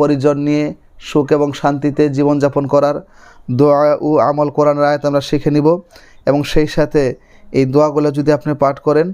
পরিজন নিয়ে সুখ এবং শান্তিতে জীবনযাপন করার দোয়া ও আমল কোরআন রায়ত আমরা শিখে নিব এবং সেই সাথে এই দোয়াগুলো যদি আপনি পাঠ করেন,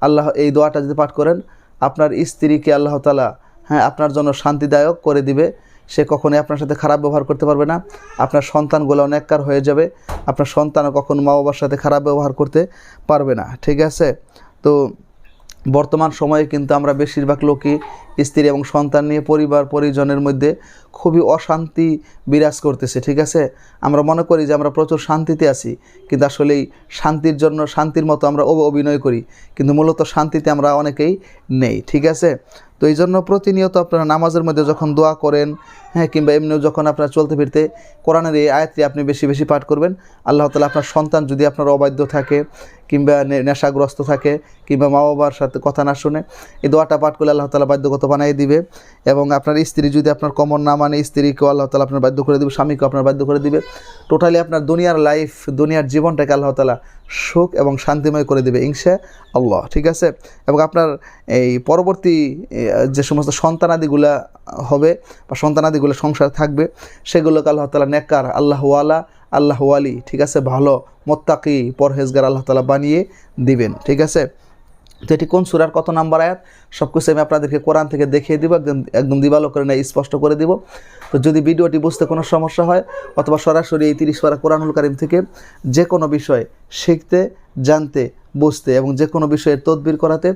আল্লাহ, এই দোয়াটা যদি পাঠ করেন, আপনার স্ত্রীকে আল্লাহ তালা হ্যাঁ আপনার জন্য শান্তিদায়ক করে দিবে। সে কখনোই আপনার সাথে খারাপ ব্যবহার করতে পারবে না। আপনার সন্তানগুলো অনেককার হয়ে যাবে। আপনার সন্তানও কখনো মা বাবার সাথে খারাপ ব্যবহার করতে পারবে না। ঠিক আছে? তো বর্তমান সময়ে কিন্তু আমরা বেশিরভাগ লোকই স্ত্রী এবং সন্তান নিয়ে পরিবার পরিজনের মধ্যে খুবই অশান্তি বিরাজ করতেছে, ঠিক আছে? আমরা মনে করি যে আমরা প্রচুর শান্তিতে আছি, কিন্তু আসলে এই শান্তির জন্য, শান্তির মতো আমরা অভিনয় করি, কিন্তু মূলত শান্তিতে আমরা অনেকেই নেই, ঠিক আছে? তো এই জন্য প্রতিনিয়ত আপনারা নামাজের মধ্যে যখন দোয়া করেন হ্যাঁ কিংবা এমনিও যখন আপনার চলতে ফিরতে কোরআনের এই আয়াতটি আপনি বেশি বেশি পাঠ করবেন, আল্লাহ তালা আপনার সন্তান যদি আপনার অবাধ্য থাকে, কিংবা নেশাগ্রস্ত থাকে, কিংবা মা বাবার সাথে কথা না শুনে, এই দোয়াটা পাঠ করলে আল্লাহ তালা বাধ্যগত বানিয়ে দিবে এবং আপনার স্ত্রী যদি আপনার কমন না মানে স্ত্রীকেও আল্লাহ তালা আপনার বাধ্য করে দিবে, স্বামীকেও আপনার বাধ্য করে দিবে। টোটালি আপনার দুনিয়ার লাইফ দুনিয়ার জীবনটাকে আল্লাহ তালা সুখ এবং শান্তিময় করে দেবে ইনশা আল্লাহ ঠিক আছে? এবং আপনার এই পরবর্তী যে সমস্ত সন্তানাদিগুলা হবে বা সন্তানাদিগুলো সংসার থাকবে, সেগুলোকে আল্লাহ তালা নেককার আল্লাহওয়ালা আল্লাহওয়ালি ঠিক আছে? ভালো, মোত্তাকি, পরহেজগার আল্লাহ তালা বানিয়ে দিবেন, ঠিক আছে? তো এটি কোন সুরার কত নাম্বার আয়াত? সব কিছু আমি আপনাদেরকে কোরআন থেকে দেখিয়ে দিব, একদম একদম দিবালো করে না স্পষ্ট করে দিব। তো যদি ভিডিওটি বুঝতে কোনো সমস্যা হয়, অথবা সরাসরি এই তিরিশ পারা কোরআনুল কারিম থেকে যে কোনো বিষয় শিখতে জানতে, বুঝতে এবং যে কোনো বিষয়ের তদবির করাতে,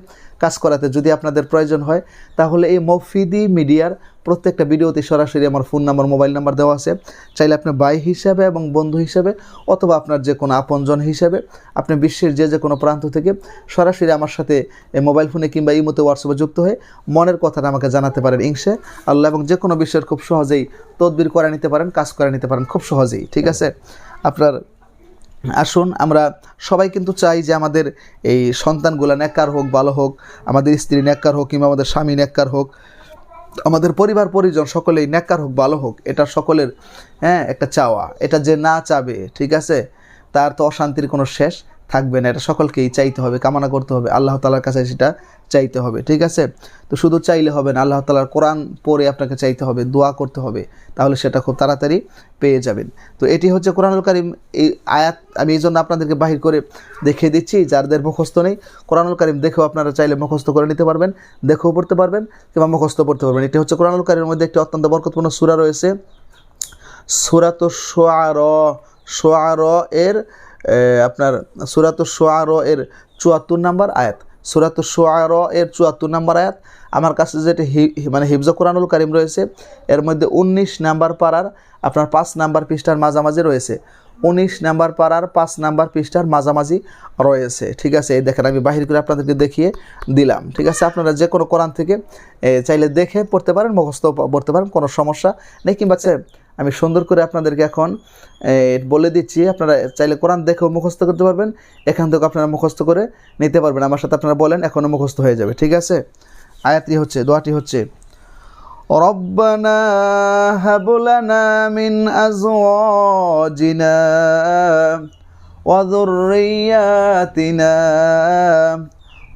কাজ করাতে যদি আপনাদের প্রয়োজন হয়, তাহলে এই মফিদি মিডিয়ার প্রত্যেকটা ভিডিওতে সরাসরি আমার ফোন নাম্বার, মোবাইল নাম্বার দেওয়া আছে। চাইলে আপনি ভাই হিসাবে এবং বন্ধু হিসাবে অথবা আপনার যে কোনো আপনজন হিসাবে আপনি বিশ্বের যে যে কোনো প্রান্ত থেকে সরাসরি আমার সাথে এই মোবাইল ফোনে কিংবা ইমোতে হোয়াটসঅ্যাপে যুক্ত হয়ে মনের কথাটা আমাকে জানাতে পারেন ইংসে আল্লাহ এবং যে কোনো বিষয়ের খুব সহজেই তদবির করে নিতে পারেন, কাজ করে নিতে পারেন খুব সহজেই, ঠিক আছে? আপনার আসুন, আমরা সবাই কিন্তু চাই যে আমাদের এই সন্তানগুলা ন্যাক্কার হোক, ভালো হোক, আমাদের স্ত্রী ন্যাক্কার হোক কিংবা আমাদের স্বামী ন্যাক্কার হোক, আমাদের পরিবার, পরিজন সকলেই ন্যাক্কার হোক, ভালো হোক, এটা সকলের হ্যাঁ একটা চাওয়া। এটা যে না চাবে, ঠিক আছে? তার তো অশান্তির কোনো শেষ। থাকবে না, এটা সকলকেই চাইতে হবে, কামনা করতে হবে, আল্লাহ তালার কাছে সেটা চাইতে হবে, ঠিক আছে? তো শুধু চাইলে হবে না, আল্লাহ তালার কোরআন পরে আপনাকে চাইতে হবে, দোয়া করতে হবে, তাহলে সেটা খুব তাড়াতাড়ি পেয়ে যাবেন। তো এটি হচ্ছে কোরআনুল কারিম, এই আয়াত আমি এই জন্য আপনাদেরকে বাহির করে দেখিয়ে দিচ্ছি, যাদের মুখস্থ নেই, কোরআনুল কারিম দেখেও আপনারা চাইলে মুখস্থ করে নিতে পারবেন, দেখেও পড়তে পারবেন কিংবা মুখস্থ পড়তে পারবেন। এটি হচ্ছে কোরআনুল কারিমের মধ্যে একটি অত্যন্ত বরকতপূর্ণ সূরা রয়েছে সুরাত সোয়ার সোয়ার এর আপনার সুরাত সোয়ার এর চুয়াত্তর নাম্বার আয়াত। সুরাত সোয়ার এর চুয়াত্তর নাম্বার আয়াত। আমার কাছে যেটা হি মানে হিফজ কোরআনুল কারিম রয়েছে, এর মধ্যে উনিশ নাম্বার পাড়ার আপনার পাঁচ নাম্বার পৃষ্ঠার মাঝামাঝি রয়েছে। উনিশ নাম্বার পাড়ার পাঁচ নাম্বার পৃষ্ঠার মাঝামাঝি রয়েছে। ঠিক আছে, এই দেখেন আমি বাহির করে আপনাদেরকে দেখিয়ে দিলাম। ঠিক আছে, আপনারা যে কোনো কোরআন থেকে চাইলে দেখে পড়তে পারেন মুখস্থ পড়তে পারেন, কোনো সমস্যা নেই, কিংবা আমি সুন্দর করে আপনাদেরকে এখন এ, বলে দিচ্ছি আপনারা চাইলে কোরআন দেখেও মুখস্থ করতে পারবেন এখান থেকে আপনারা মুখস্থ করে নিতে পারবেন আমার সাথে আপনারা বলেন এখনও মুখস্থ হয়ে যাবে ঠিক আছে আয়াতটি হচ্ছে দোয়াটি হচ্ছে ربنا هب لنا من أزواجنا وذرياتنا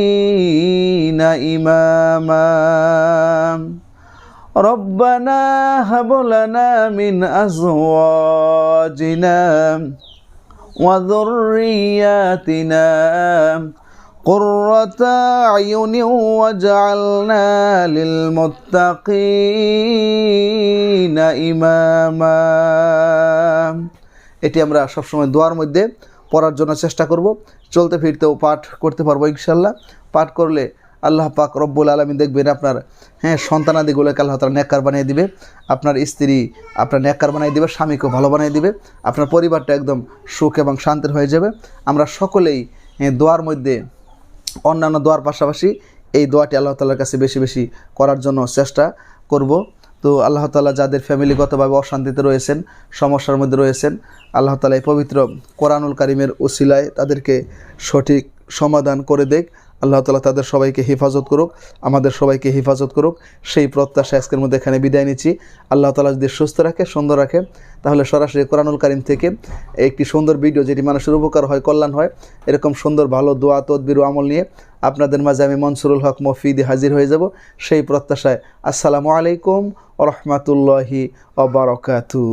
للمتقين إماما ربنا هب لنا من أزواجنا وذرياتنا قرة أعين واجعلنا للمتقين إماما এটি আমরা সবসময় দোয়ার মধ্যে পড়ার জন্য চেষ্টা করব। চলতে ফিরতেও পাঠ করতে পারব ইনশাল্লাহ পাঠ করলে আল্লাহ পাক রব্বুল আলমী দেখবেন আপনার হ্যাঁ সন্তানাদিগুলোকে আল্লাহ তালা নেককার বানিয়ে দিবে। আপনার স্ত্রী আপনার নেককার বানিয়ে দিবে স্বামীকেও ভালো বানিয়ে দিবে। আপনার পরিবারটা একদম সুখ এবং শান্তির হয়ে যাবে। আমরা সকলেই হ্যাঁ, দোয়ার মধ্যে অন্যান্য দোয়ার পাশাপাশি এই দোয়াটি আল্লাহ তালার কাছে বেশি বেশি করার জন্য চেষ্টা করব। তো আল্লাহ তালা যাদের ফ্যামিলিগতভাবে অশান্তিতে রয়েছেন, সমস্যার মধ্যে রয়েছেন, আল্লাহ তালা এই পবিত্র কোরআনুল কারিমের ওসিলায় তাদেরকে সঠিক সমাধান করে দেখ। আল্লাহ তালা তাদের সবাইকে হেফাজত করুক, আমাদের সবাইকে হেফাজত করুক। সেই প্রত্যাশা আজকের মধ্যে এখানে বিদায় নিচ্ছি। আল্লাহ তালা যদি সুস্থ রাখে, সুন্দর রাখে, তাহলে সরাসরি কোরআনুল কারিম থেকে একটি সুন্দর ভিডিও যেটি মানুষের উপকার হয়, কল্যাণ হয়, এরকম সুন্দর ভালো দোয়া, তদবির আমল নিয়ে আপনাদের মাঝে আমি মনসুরুল হক মফিদি হাজির হয়ে যাব। সেই প্রত্যাশায় আসসালামু আলাইকুম রহমাতুল্লাহি অবরকাতু